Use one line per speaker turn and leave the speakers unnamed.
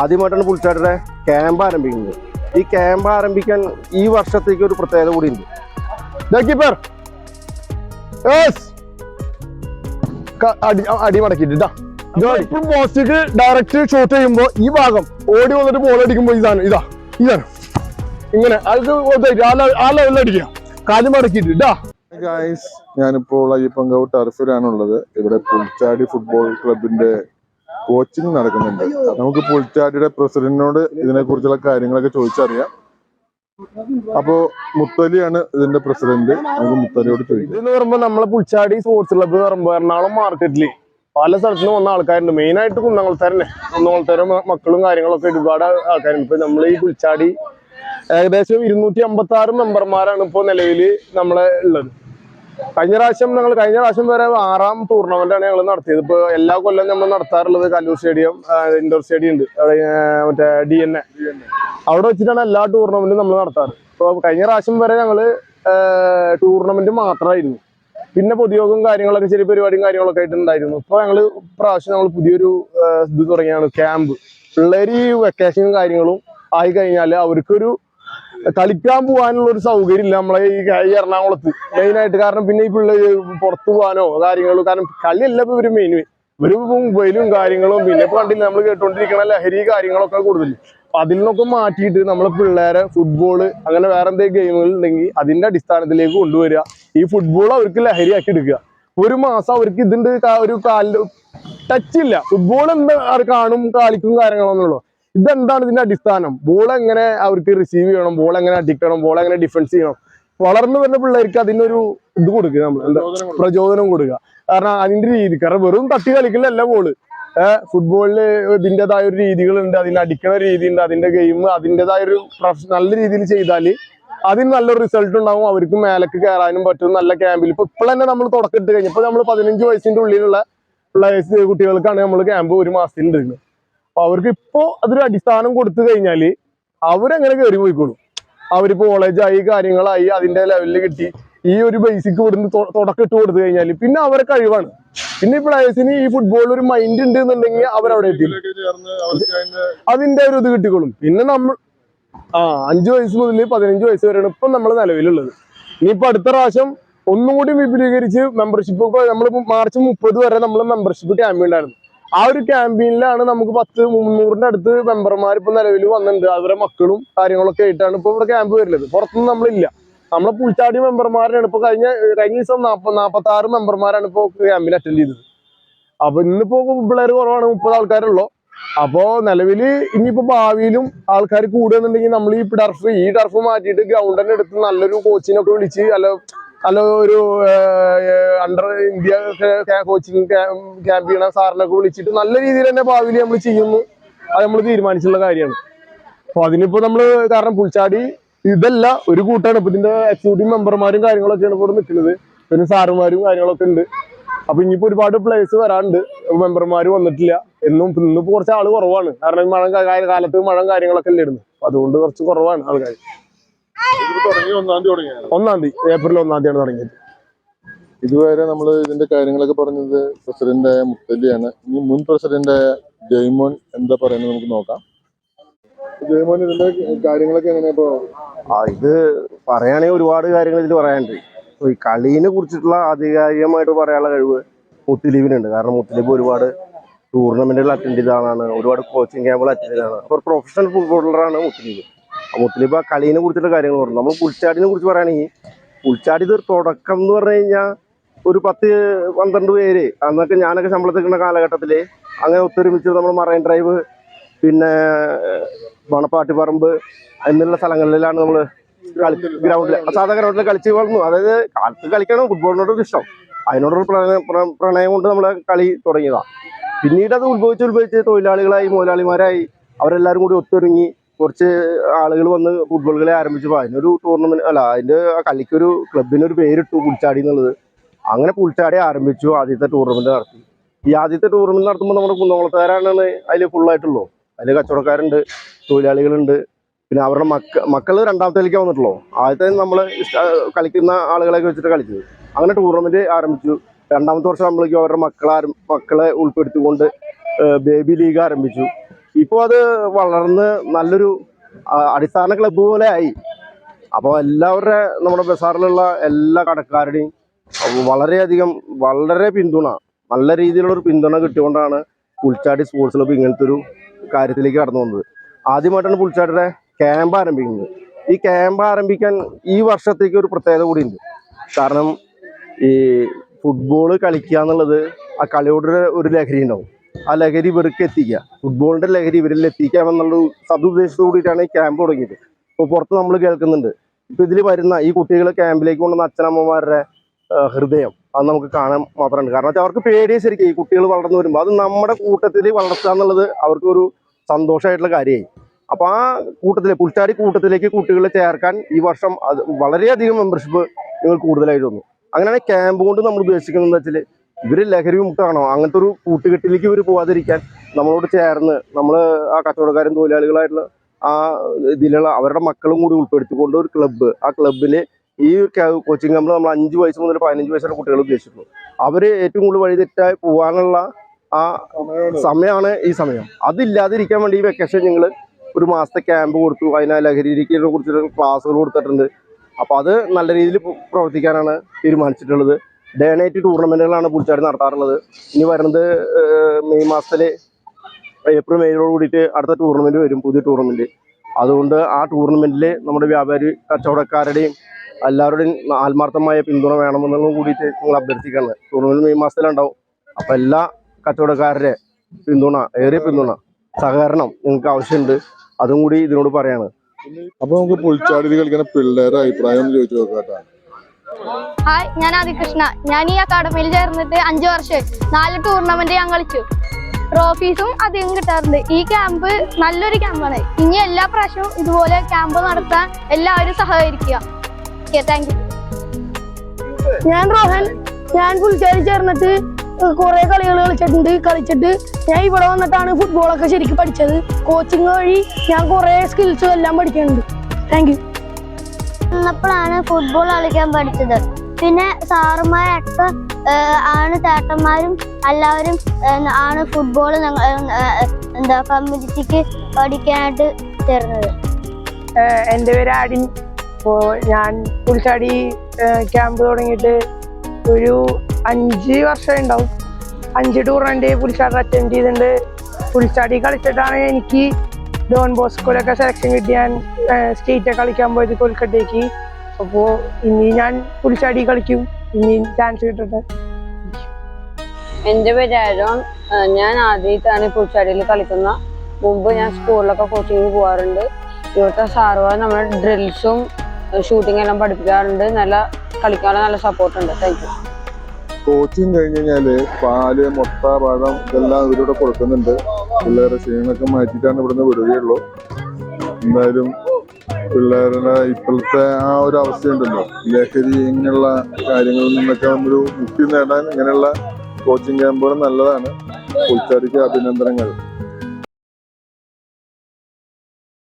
ആദ്യമായിട്ടാണ് പുൽച്ചാടിയുടെ ക്യാമ്പ് ആരംഭിക്കുന്നത്. ഈ ക്യാമ്പ് ആരംഭിക്കാൻ ഈ വർഷത്തേക്ക് ഒരു പ്രത്യേകത കൂടി ഉണ്ട്
കീപ്പർ അടി മടക്കിട്ട് പോസ്റ്റിക്ക് ഡയറക്റ്റ് ഷോട്ട് ചെയ്യുമ്പോ ഈ ഭാഗം ഓടി വന്നിട്ട് ബോൾ അടിക്കുമ്പോ ഇതാണ് ഇതാ ഇതാണ് ഇങ്ങനെ ഇതായിട്ട് ആ ലെവലിൽ അടിക്കുക കാൽ മടക്കിയിട്ട്
ഗായ്സ് ഞാനിപ്പോൾ അയ്യപ്പങ്കാവ് ടർഫിലാണുള്ളത്. ഇവിടെ പുൽച്ചാടി ഫുട്ബോൾ ക്ലബിന്റെ കോച്ചിങ് നടക്കുന്നുണ്ട്. നമുക്ക് പുൽച്ചാടിയുടെ പ്രസിഡന്റിനോട് ഇതിനെ കുറിച്ചുള്ള കാര്യങ്ങളൊക്കെ ചോദിച്ചറിയാം. അപ്പോ മുത്തലിയാണ് ഇതിന്റെ പ്രസിഡന്റ്. നമുക്ക് മുത്തലിയോട് ചോദിക്കാം.
ഇതെന്ന് പറയുമ്പോ നമ്മളെ പുൽച്ചാടി സ്പോർട്സ് ക്ലബ്ബ് എന്ന് പറയുമ്പോ എറണാകുളം മാർക്കറ്റിൽ പല സ്ഥലത്തു നിന്ന് വന്ന ആൾക്കാരുണ്ട്. മെയിൻ ആയിട്ട് കുന്നംകുളത്തര തന്നെ കുന്നംകുളത്തര മക്കളും കാര്യങ്ങളൊക്കെ ഒരുപാട് ആൾക്കാരുണ്ട്. ഇപ്പൊ നമ്മൾ ഈ പുൽച്ചാടി ഏകദേശം ഇരുന്നൂറ്റി അമ്പത്തി ആറ് മെമ്പർമാരാണ് ഇപ്പോൾ നിലവിൽ നമ്മളെ ഉള്ളത്. കഴിഞ്ഞ പ്രാവശ്യം ഞങ്ങൾ കഴിഞ്ഞ പ്രാവശ്യം വരെ ആറാം ടൂർണമെന്റ് ആണ് ഞങ്ങൾ നടത്തിയത്. ഇപ്പൊ എല്ലാ കൊല്ലം നമ്മൾ നടത്താറുള്ളത് കല്ലൂർ സ്റ്റേഡിയം ഇൻഡോർ സ്റ്റേഡിയം ഉണ്ട്. മറ്റേ ഡി എൻ എ അവിടെ വെച്ചിട്ടാണ് എല്ലാ ടൂർണമെന്റും നമ്മൾ നടത്താറ്. ഇപ്പോൾ കഴിഞ്ഞ പ്രാവശ്യം വരെ ഞങ്ങൾ ടൂർണമെന്റ് മാത്രമായിരുന്നു. പിന്നെ പൊതുയോഗം കാര്യങ്ങളൊക്കെ ചെറിയ പരിപാടിയും കാര്യങ്ങളൊക്കെ ആയിട്ട് ഉണ്ടായിരുന്നു ഇപ്പൊ ഞങ്ങൾ പ്രാവശ്യം നമ്മൾ പുതിയൊരു ഇത് തുടങ്ങിയാണ് ക്യാമ്പ്. പിള്ളേര് ഈ വെക്കേഷനും കാര്യങ്ങളും ആയി കഴിഞ്ഞാൽ അവർക്കൊരു കളിക്കാൻ പോകാനുള്ള ഒരു സൗകര്യം ഇല്ല നമ്മളെ ഈ ഈ എറണാകുളത്ത്. മെയിൻ ആയിട്ട് കാരണം പിന്നെ ഈ പിള്ളേർ പുറത്തു പോകാനോ കാര്യങ്ങളോ കാരണം കളിയല്ല ഇപ്പൊ ഇവർ മെയിൻ ഇവർ മൊബൈലും കാര്യങ്ങളും പിന്നെ ഇപ്പൊ കണ്ടില്ല നമ്മൾ കേട്ടോണ്ടിരിക്കണ ലഹരി കാര്യങ്ങളൊക്കെ കൂടുതൽ അപ്പൊ അതിൽ നിന്നൊക്കെ മാറ്റിയിട്ട് നമ്മളെ പിള്ളേരെ ഫുട്ബോൾ അങ്ങനെ വേറെ എന്തെങ്കിലും ഗെയിമുകൾ ഉണ്ടെങ്കിൽ അതിന്റെ അടിസ്ഥാനത്തിലേക്ക് കൊണ്ടുവരിക. ഈ ഫുട്ബോൾ അവർക്ക് ലഹരിയാക്കി എടുക്കുക. ഒരു മാസം അവർക്ക് ഇതിന്റെ ഒരു കാലിൽ ടച്ച് ഇല്ല. ഫുട്ബോൾ എന്താ കാണും കളിക്കും കാര്യങ്ങളൊന്നുള്ളൂ ഇതെന്താണ് ഇതിന്റെ അടിസ്ഥാനം? ബോൾ എങ്ങനെ അവർക്ക് റിസീവ് ചെയ്യണം? ബോൾ എങ്ങനെ അടിക്കണം ബോൾ എങ്ങനെ ഡിഫൻസ് ചെയ്യണം? വളർന്നു വരുന്ന പിള്ളേർക്ക് അതിനൊരു ഇത് കൊടുക്കുക നമ്മൾ എന്താ? പ്രചോദനം കൊടുക്കുക കാരണം അതിന്റെ രീതി കാരണം വെറും തട്ടി കളിക്കില്ലല്ല ബോൾ ഏഹ് ഫുട്ബോളിൽ ഇതിന്റെതായ ഒരു രീതികളുണ്ട്. അതിന് അടിക്കണ രീതി ഉണ്ട് അതിന്റെ ഗെയിം അതിന്റെതായ ഒരു നല്ല രീതിയിൽ ചെയ്താൽ അതിന് നല്ലൊരു റിസൾട്ട് ഉണ്ടാവും. അവർക്ക് മേലക്ക് കയറാനും പറ്റും. നല്ല ക്യാമ്പിൽ ഇപ്പൊ ഇപ്പോൾ തന്നെ നമ്മൾ തുടക്കം ഇട്ട് കഴിഞ്ഞപ്പോൾ നമ്മൾ പതിനഞ്ച് വയസ്സിന്റെ ഉള്ളിലുള്ള പ്ലേയേഴ്സ് കുട്ടികൾക്കാണ് നമ്മൾ ക്യാമ്പ് ഒരു മാസത്തിൽ എടുക്കുന്നത് അപ്പൊ അവർക്ക് ഇപ്പോ അതൊരു അടിസ്ഥാനം കൊടുത്തു കഴിഞ്ഞാൽ അവരങ്ങനെ കയറി പോയിക്കോളും. അവരിപ്പോ കോളേജായി കാര്യങ്ങളായി അതിന്റെ ലെവലിൽ കിട്ടി. ഈ ഒരു ബേസിക് ഇവിടുന്ന് തുടക്കം ഇട്ട് കൊടുത്തു കഴിഞ്ഞാൽ പിന്നെ അവരെ കഴിവാണ്. പിന്നെ ഈ പ്ലേയേഴ്സിന് ഈ ഫുട്ബോളിൽ ഒരു മൈൻഡ് ഉണ്ട് എന്നുണ്ടെങ്കിൽ അവരവിടെ എത്തി.
അതിന്റെ
ഒരു ഇത് കിട്ടിക്കോളും. പിന്നെ നമ്മൾ ആ അഞ്ചു വയസ്സ് മുതൽ പതിനഞ്ച് വയസ്സ് വരെയാണ് ഇപ്പം നമ്മൾ നിലവിലുള്ളത്. ഇനിയിപ്പോ അടുത്ത പ്രാവശ്യം ഒന്നും കൂടി വിപുലീകരിച്ച് മെമ്പർഷിപ്പ് നമ്മൾ മാർച്ച് മുപ്പത് വരെ നമ്മൾ മെമ്പർഷിപ്പ് ക്യാമ്പ് ഉണ്ടായിരുന്നു ആ ഒരു ക്യാമ്പയിനിലാണ് നമുക്ക് പത്ത് മുന്നൂറിന്റെ അടുത്ത് മെമ്പർമാർ ഇപ്പൊ നിലവിൽ വന്നിട്ടുണ്ട്. അവരുടെ മക്കളും കാര്യങ്ങളൊക്കെ ആയിട്ടാണ് ഇപ്പൊ ഇവിടെ ക്യാമ്പ് വരുന്നത്. പുറത്തുനിന്ന് നമ്മളില്ല. നമ്മളെ പുൽച്ചാടി മെമ്പർമാരാണ് ഇപ്പൊ കഴിഞ്ഞ കഴിഞ്ഞ ദിവസം നാപ്പ നാപ്പത്തി ആറ് മെമ്പർമാരാണ് ഇപ്പൊ ക്യാമ്പിൽ അറ്റൻഡ് ചെയ്തത്. അപ്പൊ ഇന്നിപ്പോ പിള്ളേർ കുറവാണ് മുപ്പത് ആൾക്കാരുള്ളൂ. അപ്പോ നിലവിൽ ഇനിയിപ്പോ ഭാവിയിലും ആൾക്കാർ കൂടുന്നുണ്ടെങ്കിൽ നമ്മൾ ഈ ടർഫ് ഈ ടർഫ് മാറ്റിയിട്ട് ഗ്രൗണ്ട് തന്നെ എടുത്ത് നല്ലൊരു കോച്ചിനൊക്കെ വിളിച്ച് അല്ല നല്ല ഒരു അണ്ടർ ഇന്ത്യ കോച്ചിങ് ക്യാമ്പ് ചെയ്യണ സാറിനൊക്കെ വിളിച്ചിട്ട് നല്ല രീതിയിൽ തന്നെ ഭാവിയിൽ നമ്മൾ ചെയ്യുന്നു. അത് നമ്മൾ തീരുമാനിച്ചുള്ള കാര്യമാണ്. അപ്പൊ അതിനിപ്പോ നമ്മൾ കാരണം പുൽച്ചാടി ഇതല്ല ഒരു കൂട്ടാണ്. ഇപ്പൊ ഇതിന്റെ എക്സിക്യൂട്ടീവ് മെമ്പർമാരും കാര്യങ്ങളൊക്കെയാണ് ഇവിടെ നിൽക്കുന്നത്. പിന്നെ സാറുമാരും കാര്യങ്ങളൊക്കെ ഉണ്ട്. അപ്പൊ ഇനിയിപ്പോ ഒരുപാട് പ്ലേസ് വരാണ്ട് മെമ്പർമാര് വന്നിട്ടില്ല. എന്നും ഇന്നിപ്പോ കുറച്ച് ആൾ കുറവാണ്. കാരണം മഴ കാലത്ത് മഴ കാര്യങ്ങളൊക്കെ അല്ലായിരുന്നു അപ്പൊ അതുകൊണ്ട് കുറച്ച് കുറവാണ് ആൾക്കാർ
ഒന്നാം തീയതി തുടങ്ങിയാണ്
ഒന്നാം തീയതി ഏപ്രിൽ ഒന്നാം തീയതിയാണ് തുടങ്ങിയത്.
ഇതുവരെ നമ്മൾ ഇതിന്റെ കാര്യങ്ങളൊക്കെ പറഞ്ഞത് പ്രസിഡന്റായ മുത്തല്ലിയാണ് ഇനി മുൻ പ്രസിഡന്റായ ജയ്മോൻ എന്താ പറയുന്നത് നമുക്ക് നോക്കാം. ജയ്മോൻ ഇതിന്റെ കാര്യങ്ങളൊക്കെ എങ്ങനെയാ ഇപ്പോ?
ആ ഇത് പറയുകയാണെങ്കിൽ ഒരുപാട് കാര്യങ്ങൾ ഇതിൽ പറയാനുണ്ട്. ഈ കളീനെ കുറിച്ചിട്ടുള്ള ആധികാരികമായിട്ട് പറയാനുള്ള കഴിവ് മുത്തലീബിനുണ്ട് കാരണം മുത്തലീബ് ഒരുപാട് ടൂർണമെന്റുകൾ അറ്റൻഡ് ചെയ്ത ആളാണ് ഒരുപാട് കോച്ചിങ് ക്യാമ്പുകൾ അറ്റൻഡ് ചെയ്ത ആളാണ് പ്രൊഫഷണൽ ഫുട്ബോളറാണ് മുത്തലീബ് മുത്തലീബ് ആ കളീനെ കുറിച്ചിട്ടുള്ള കാര്യങ്ങൾ പറഞ്ഞു. നമ്മൾ പുൽച്ചാടിനെ കുറിച്ച് പറയുകയാണെങ്കിൽ പുൽച്ചാടി ഇത് ഒരു തുടക്കം എന്ന് പറഞ്ഞു കഴിഞ്ഞാൽ ഒരു പത്ത് പന്ത്രണ്ട് പേര്. അന്നൊക്കെ ഞാനൊക്കെ ശമ്പളത്തിൽ നിൽക്കുന്ന കാലഘട്ടത്തിൽ അങ്ങനെ ഒത്തൊരുമിച്ച് നമ്മൾ മറൈൻ ഡ്രൈവ് പിന്നെ മണപ്പാട്ടിപ്പറമ്പ് എന്നുള്ള സ്ഥലങ്ങളിലാണ് നമ്മൾ ഗ്രൗണ്ടിൽ സാധാ ഗ്രൗണ്ടിൽ കളിച്ച് വളർന്നു. അതായത് കാലത്ത് കളിക്കണം ഫുട്ബോളിനോടൊരു ഇഷ്ടം. അതിനോടൊരു പ്രണയം പ്ര- പ്രണയം കൊണ്ട് നമ്മളെ കളി തുടങ്ങിയതാണ് പിന്നീട് അത് ഉത്ഭവിച്ച് ഉത്ഭവിച്ച് തൊഴിലാളികളായി മുതലാളിമാരായി അവരെല്ലാവരും കൂടി ഒത്തൊരുങ്ങി കുറച്ച് ആളുകൾ വന്ന് ഫുട്ബോൾ കളി ആരംഭിച്ചപ്പോൾ അതിനൊരു ടൂർണമെന്റ് അല്ല അതിന്റെ ആ കളിക്കൊരു ക്ലബിനൊരു പേരിട്ടു കുളിച്ചാടി എന്നുള്ളത്. അങ്ങനെ പുൽച്ചാടി ആരംഭിച്ചു ആദ്യത്തെ ടൂർണമെന്റ് നടത്തി. ഈ ആദ്യത്തെ ടൂർണമെന്റ് നടത്തുമ്പോൾ നമ്മുടെ കുന്നംകുളത്തുകാരാണ് അതിൽ ഫുള്ളായിട്ടുള്ളൂ അതിൽ കച്ചവടക്കാരുണ്ട് തൊഴിലാളികളുണ്ട്. പിന്നെ അവരുടെ മക്ക മക്കൾ രണ്ടാമത്തേലേക്ക് വന്നിട്ടുള്ളൂ. ആദ്യത്തെ നമ്മൾ കളിക്കുന്ന ആളുകളെയൊക്കെ വെച്ചിട്ട് കളിച്ചത്. അങ്ങനെ ടൂർണമെന്റ് ആരംഭിച്ചു. രണ്ടാമത്തെ വർഷം നമ്മളേക്ക് അവരുടെ മക്കളെ മക്കളെ ഉൾപ്പെടുത്തിക്കൊണ്ട് ബേബി ലീഗ് ആരംഭിച്ചു. ഇപ്പോൾ അത് വളർന്ന് നല്ലൊരു അടിസ്ഥാന ക്ലബ്ബ് പോലെ ആയി. അപ്പോൾ എല്ലാവരുടെ നമ്മുടെ ബസാറിലുള്ള എല്ലാ കടക്കാരുടെയും വളരെയധികം വളരെ പിന്തുണ നല്ല രീതിയിലുള്ള ഒരു പിന്തുണ കിട്ടിയോണ്ടാണ് പുൽച്ചാടി സ്പോർട്സ് ക്ലബ്ബ് ഇങ്ങനത്തെ ഒരു കാര്യത്തിലേക്ക് കടന്നു വന്നത് ആദ്യമായിട്ടാണ് പുൽച്ചാടിയുടെ ക്യാമ്പ് ആരംഭിക്കുന്നത്. ഈ ക്യാമ്പ് ആരംഭിക്കാൻ ഈ വർഷത്തേക്ക് ഒരു പ്രത്യേകത കൂടിയുണ്ട്. കാരണം ഈ ഫുട്ബോൾ കളിക്കുക എന്നുള്ളത് ആ കളിയോട് ഒരു ലഹരി ഉണ്ടാവും. ആ ലഹരി ഇവർക്ക് എത്തിക്കുക. ഫുട്ബോളിന്റെ ലഹരി ഇവരിൽ എത്തിക്കാം എന്നുള്ള സതുദ്ദേശത്തോടു കൂടിയിട്ടാണ് ഈ ക്യാമ്പ് തുടങ്ങിയത്. ഇപ്പോൾ പുറത്ത് നമ്മൾ കേൾക്കുന്നുണ്ട്. ഇപ്പോൾ ഇതിൽ വരുന്ന ഈ കുട്ടികൾ ക്യാമ്പിലേക്ക് കൊണ്ടുവന്ന അച്ഛനമ്മമാരുടെ ഹൃദയം. അത് നമുക്ക് കാണാൻ മാത്രമുണ്ട്. കാരണം അവർക്ക് പേടിയ ശരിക്കും ഈ കുട്ടികൾ വളർന്നു വരുമ്പോൾ അത് നമ്മുടെ കൂട്ടത്തിൽ വളർത്തുക എന്നുള്ളത് അവർക്ക് ഒരു സന്തോഷമായിട്ടുള്ള കാര്യമായി. അപ്പോൾ ആ കൂട്ടത്തിലെ പുൽച്ചാടി കൂട്ടത്തിലേക്ക് കുട്ടികളെ ചേർക്കാൻ ഈ വർഷം അത് വളരെയധികം മെമ്പർഷിപ്പ് നിങ്ങൾ കൂടുതലായിട്ട് വന്നു. അങ്ങനെയാണ് ക്യാമ്പ് കൊണ്ട് നമ്മൾ ഉദ്ദേശിക്കുന്നത് വെച്ചാൽ ഇവർ ലഹരി വിമുക്തമാണോ അങ്ങനത്തെ ഒരു കൂട്ടുകെട്ടിലേക്ക് ഇവർ പോകാതിരിക്കാൻ നമ്മളോട് ചേർന്ന് നമ്മൾ ആ കച്ചവടക്കാരും തൊഴിലാളികളായിട്ടുള്ള ആ ഇതിലുള്ള അവരുടെ മക്കളും കൂടി ഉൾപ്പെടുത്തിക്കൊണ്ട് ഒരു ക്ലബ്ബ് ആ ക്ലബ്ബിൽ ഈ കോച്ചിങ് ക്യാമ്പിൽ നമ്മൾ അഞ്ച് വയസ്സ് മുതൽ പതിനഞ്ച് വയസ്സുള്ള കുട്ടികൾ ഉദ്ദേശിക്കുന്നു. അവർ ഏറ്റവും കൂടുതൽ വഴിതെറ്റായി പോകാനുള്ള ആ സമയമാണ്. ഈ സമയം. അതില്ലാതിരിക്കാൻ വേണ്ടി ഈ വെക്കേഷൻ ഞങ്ങൾ ഒരു മാസത്തെ ക്യാമ്പ് കൊടുത്തു. അതിനെ ലഹരിയെ കുറിച്ചിട്ട് ക്ലാസ്സുകൾ കൊടുത്തിട്ടുണ്ട്. അപ്പോൾ അത് നല്ല രീതിയിൽ പ്രവർത്തിക്കാനാണ് തീരുമാനിച്ചിട്ടുള്ളത്. ഡേ നൈറ്റ് ടൂർണമെന്റുകളാണ് പുളിച്ചാടി നടത്താറുള്ളത്. ഇനി വരുന്നത് മെയ് മാസത്തിൽ ഏപ്രിൽ മെയ്യോട് കൂടിയിട്ട് അടുത്ത ടൂർണമെന്റ് വരും പുതിയ ടൂർണമെന്റ് അതുകൊണ്ട് ആ ടൂർണമെന്റിൽ നമ്മുടെ വ്യാപാരി കച്ചവടക്കാരുടെയും എല്ലാവരുടെയും ആത്മാർത്ഥമായ പിന്തുണ വേണമെന്നുള്ളത് കൂടിയിട്ട് നിങ്ങൾ അഭ്യർത്ഥിക്കുകയാണ്. ടൂർണമെന്റ് മെയ് മാസത്തിലുണ്ടാവും. അപ്പോൾ എല്ലാ കച്ചവടക്കാരുടെ പിന്തുണ ഏറിയ പിന്തുണ സഹകരണം നിങ്ങൾക്ക് ആവശ്യമുണ്ട്. അതും കൂടി ഇതിനോട് പറയാണ്.
അപ്പൊ നമുക്ക് പുളിച്ചാടി കളിക്കുന്ന പിള്ളേരുടെ അഭിപ്രായം ചോദിച്ചു നോക്കാട്ടാ.
ഹായ് ഞാൻ ആദികൃഷ്ണ. ഞാൻ ഈ അക്കാഡമിയിൽ ചേർന്നിട്ട് അഞ്ചു വർഷം നാല് ടൂർണമെന്റ് ഞാൻ കളിച്ചു. ട്രോഫീസും അധികം കിട്ടാറുണ്ട്. ഈ ക്യാമ്പ് നല്ലൊരു ക്യാമ്പാണ് ഇനി എല്ലാ പ്രാവശ്യവും ഇതുപോലെ ക്യാമ്പ് നടത്താൻ എല്ലാവരും സഹകരിക്കുക. ഓക്കെ താങ്ക് യു
ഞാൻ റോഹൻ ഞാൻ പുൽച്ചേരി ചേർന്നിട്ട് കുറെ കളികൾ കളിച്ചിട്ടുണ്ട് കളിച്ചിട്ട് ഞാൻ ഇവിടെ വന്നിട്ടാണ് ഫുട്ബോളൊക്കെ ശരിക്കും പഠിച്ചത്. കോച്ചിങ് വഴി ഞാൻ കുറെ സ്കിൽസും എല്ലാം പഠിക്കുന്നുണ്ട്. താങ്ക് യു
വന്നപ്പോഴാണ് ഫുട്ബോൾ കളിക്കാൻ പഠിച്ചത്. പിന്നെ സാറുമാരൊക്കെ ആണ് ചേട്ടന്മാരും എല്ലാവരും ആണ് ഫുട്ബോൾ ഞങ്ങൾ എന്താ കമ്മ്യൂണിറ്റിക്ക് പഠിക്കാനായിട്ട് തരുന്നത്
എന്റെ പേര് ആടിൻ. ഇപ്പോൾ ഞാൻ പുൽച്ചാടി ക്യാമ്പ് തുടങ്ങിയിട്ട് ഒരു അഞ്ച് വർഷം ഉണ്ടാവും. അഞ്ച് ടൂർണമെന്റ് പുൽച്ചാടി അറ്റൻഡ് ചെയ്തിട്ടുണ്ട്. പുൽച്ചാടി കളിച്ചിട്ടാണ് എനിക്ക് ഡോൺ ബോസ്കോയിലൊക്കെ സെലക്ഷൻ കിട്ടി സ്റ്റേറ്റ് കളിക്കാൻ പോയത് കൊൽക്കട്ടയ്ക്ക് അപ്പോൾ ഇനി ഞാൻ പുൽച്ചാടി കളിക്കും. ഇനി ചാൻസ് കിട്ടട്ടെ
എന്റെ പേര് ആരോൺ. ഞാൻ ആദ്യമായിട്ടാണ് പുൽച്ചാടിയിൽ കളിക്കുന്ന. മുമ്പ് ഞാൻ സ്കൂളിലൊക്കെ കോച്ചിങ്ങിന് പോകാറുണ്ട് ഇവിടുത്തെ സാറുമാർ നമ്മളെ ഡ്രിൽസും ഷൂട്ടിംഗ് എല്ലാം പഠിപ്പിക്കാറുണ്ട്. നല്ല കളിക്കാനുള്ള നല്ല സപ്പോർട്ട് ഉണ്ട്. താങ്ക് യു
കോച്ചിങ് കഴിഞ്ഞ് കഴിഞ്ഞാൽ പാൽ മുട്ട പഴം ഇതെല്ലാം ഇവരിവിടെ കൊടുക്കുന്നുണ്ട്. പിള്ളേരുടെ ക്ഷീണമൊക്കെ മാറ്റിയിട്ടാണ് ഇവിടുന്ന് വിടുകയുള്ളൂ. എന്തായാലും പിള്ളേരുടെ ഇപ്പോഴത്തെ ആ ഒരു അവസ്ഥയുണ്ടല്ലോ. ലഹരി ഇങ്ങനെയുള്ള കാര്യങ്ങളിൽ നിന്നൊക്കെ ഒരു മുക്തി നേടാൻ ഇങ്ങനെയുള്ള കോച്ചിങ് ക്യാമ്പുകൾ നല്ലതാണ്. പുൽച്ചാടിക്ക് അഭിനന്ദനങ്ങൾ.